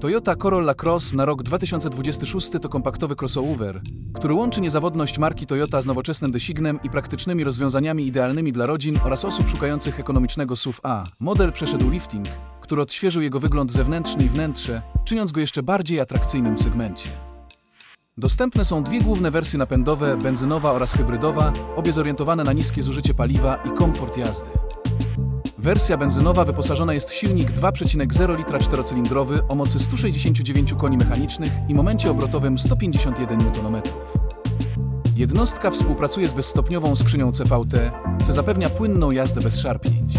Toyota Corolla Cross na rok 2026 to kompaktowy crossover, który łączy niezawodność marki Toyota z nowoczesnym designem i praktycznymi rozwiązaniami idealnymi dla rodzin oraz osób szukających ekonomicznego SUV-A. Model przeszedł lifting, który odświeżył jego wygląd zewnętrzny i wnętrze, czyniąc go jeszcze bardziej atrakcyjnym w segmencie. Dostępne są dwie główne wersje napędowe, benzynowa oraz hybrydowa, obie zorientowane na niskie zużycie paliwa i komfort jazdy. Wersja benzynowa wyposażona jest w silnik 2,0 litra czterocylindrowy o mocy 169 koni mechanicznych i momencie obrotowym 151 Nm. Jednostka współpracuje z bezstopniową skrzynią CVT, co zapewnia płynną jazdę bez szarpnięć.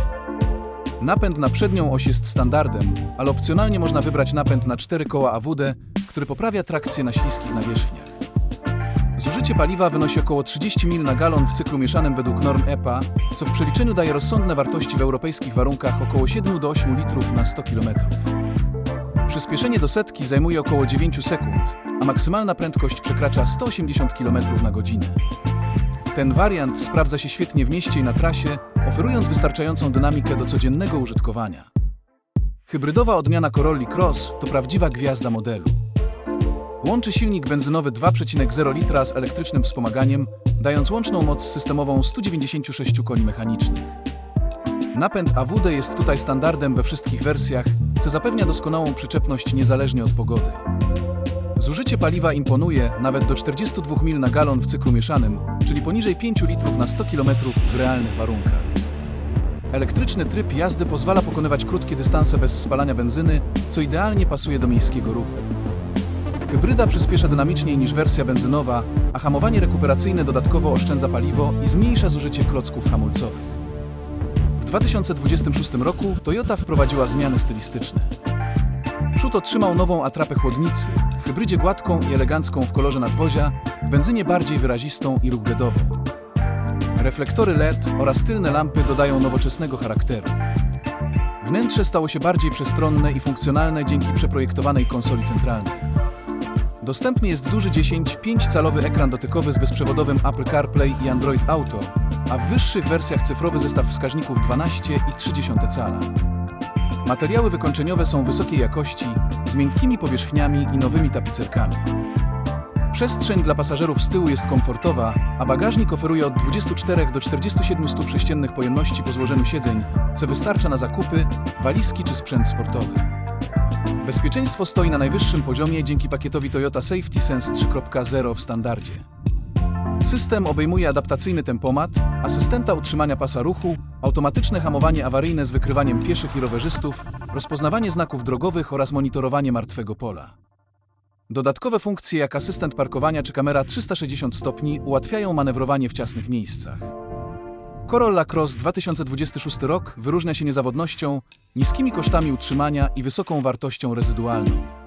Napęd na przednią oś jest standardem, ale opcjonalnie można wybrać napęd na 4 koła AWD, który poprawia trakcję na śliskich nawierzchniach. Zużycie paliwa wynosi około 30 mil na galon w cyklu mieszanym według norm EPA, co w przeliczeniu daje rozsądne wartości w europejskich warunkach około 7 do 8 litrów na 100 km. Przyspieszenie do setki zajmuje około 9 sekund, a maksymalna prędkość przekracza 180 km na godzinę. Ten wariant sprawdza się świetnie w mieście i na trasie, oferując wystarczającą dynamikę do codziennego użytkowania. Hybrydowa odmiana Corolli Cross to prawdziwa gwiazda modelu. Łączy silnik benzynowy 2,0 litra z elektrycznym wspomaganiem, dając łączną moc systemową 196 koni mechanicznych. Napęd AWD jest tutaj standardem we wszystkich wersjach, co zapewnia doskonałą przyczepność niezależnie od pogody. Zużycie paliwa imponuje nawet do 42 mil na galon w cyklu mieszanym, czyli poniżej 5 litrów na 100 km w realnych warunkach. Elektryczny tryb jazdy pozwala pokonywać krótkie dystanse bez spalania benzyny, co idealnie pasuje do miejskiego ruchu. Hybryda przyspiesza dynamiczniej niż wersja benzynowa, a hamowanie rekuperacyjne dodatkowo oszczędza paliwo i zmniejsza zużycie klocków hamulcowych. W 2026 roku Toyota wprowadziła zmiany stylistyczne. Przód otrzymał nową atrapę chłodnicy, w hybrydzie gładką i elegancką w kolorze nadwozia, w benzynie bardziej wyrazistą i ruggedową. Reflektory LED oraz tylne lampy dodają nowoczesnego charakteru. Wnętrze stało się bardziej przestronne i funkcjonalne dzięki przeprojektowanej konsoli centralnej. Dostępny jest duży 10,5-calowy ekran dotykowy z bezprzewodowym Apple CarPlay i Android Auto, a w wyższych wersjach cyfrowy zestaw wskaźników 12,3 cala. Materiały wykończeniowe są wysokiej jakości, z miękkimi powierzchniami i nowymi tapicerkami. Przestrzeń dla pasażerów z tyłu jest komfortowa, a bagażnik oferuje od 24 do 47 stóp sześciennych pojemności po złożeniu siedzeń, co wystarcza na zakupy, walizki czy sprzęt sportowy. Bezpieczeństwo stoi na najwyższym poziomie dzięki pakietowi Toyota Safety Sense 3.0 w standardzie. System obejmuje adaptacyjny tempomat, asystenta utrzymania pasa ruchu, automatyczne hamowanie awaryjne z wykrywaniem pieszych i rowerzystów, rozpoznawanie znaków drogowych oraz monitorowanie martwego pola. Dodatkowe funkcje jak asystent parkowania czy kamera 360 stopni ułatwiają manewrowanie w ciasnych miejscach. Corolla Cross 2026 rok wyróżnia się niezawodnością, niskimi kosztami utrzymania i wysoką wartością rezydualną.